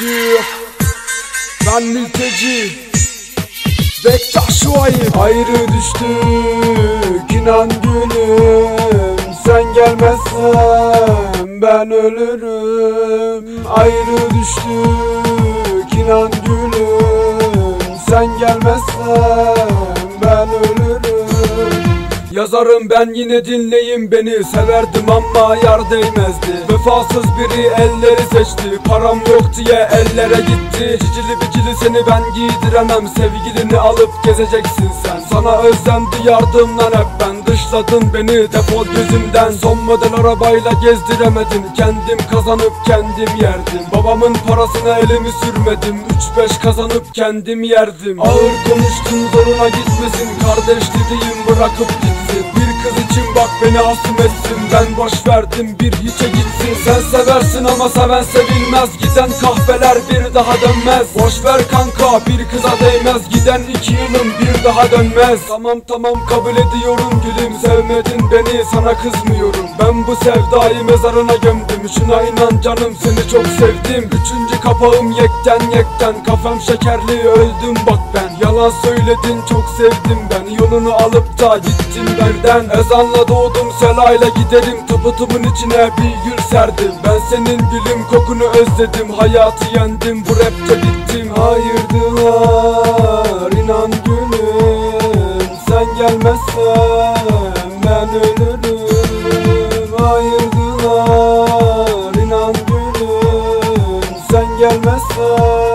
Mülteci. Ben mülteci. Bektaş vayım Ayrı düştük inan gülüm. Sen gelmezsen ben ölürüm. Ayrı düştük inan gülüm. Sen gelmezsen Yazarım ben yine dinleyin beni. Severdim ama yar değmezdi. Vefasız biri elleri seçti. Param yok diye ellere gitti. Cicili bicili seni ben giydiremem. Sevgilini alıp gezeceksin sen. Sana özlendi yardımdan hep ben. Dışladın beni defol gözümden. Son model arabayla gezdiremedin. Kendim kazanıp kendim yerdim. Babamın parasına elimi sürmedim. 3-5 kazanıp kendim yerdim. Ağır konuştun zoruna gitmesin. Kardeş dediğim bırakıp gitsin Bir kız için bak beni asım etsin Ben boş verdim bir hiçe gitsin. Sen seversin ama seven sevilmez Giden kahveler bir daha dönmez. Boş ver kanka bir kıza değmez Giden iki yılın bir daha dönmez. Tamam tamam kabul ediyorum gülüm Sevmedin beni sana kızmıyorum. Ben bu sevdayı mezarına gömdüm Şuna inan canım seni çok sevdim. Üçüncü kapağım yekten yekten Kafam şekerli öldüm bak ben. Yalan söyledin çok sevdim ben Yolunu alıp da gittin benden Ezanla doğdum sen aile giderim Tıpı tıpın içine bir gül serdim. Ben senin dilim kokunu özledim. Hayatı yendim bu rapte bittim. Hayırdılar inan gülüm. Sen gelmezsen ben ölürüm. Hayırdılar inan gülüm. Sen gelmezsen